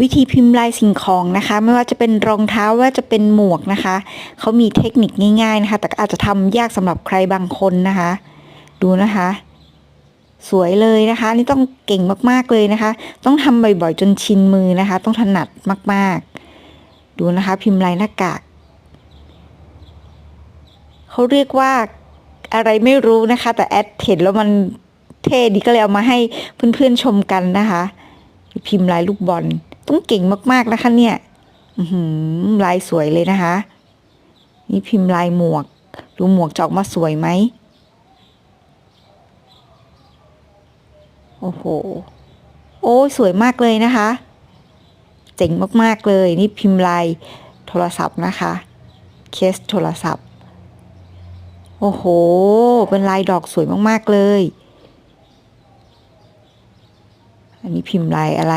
วิธีพิมพ์ลายสิ่งของนะคะ ไม่ว่าจะเป็นรองเท้าว่าจะเป็นหมวกนะคะเขามีเทคนิคง่าย ๆนะคะ แต่อาจจะทำยากสำหรับใครบางคนนะคะ ดูนะคะ สวยเลยนะคะ นี่ต้องเก่งมากๆเลยนะคะ ต้องทำบ่อยๆจนชินมือนะคะ ต้องถนัดมากๆ ดูนะคะ พิมพ์ลายหน้ากากเขาเรียกว่าอะไรไม่รู้นะคะ แต่แอดเห็นแล้วมันเท่ดีก็เลยเอามาให้เพื่อนๆชมกันนะคะ พิมพ์ลายลูกบอล ต้องเก่งมากๆนะคะเนี่ยหลายสวยเลยนะคะ นี่พิมพ์ลายหมวก ดูหมวกจะออกมาสวยไหม โอ้โห โอ้ยสวยมากเลยนะคะ เจ๋งมากๆเลย นี่พิมพ์ลายโทรศัพท์นะคะ เคสโทรศัพท์ โอ้โห เป็นลายดอกสวยมากๆเลย อันนี้พิมพ์ลายอะไร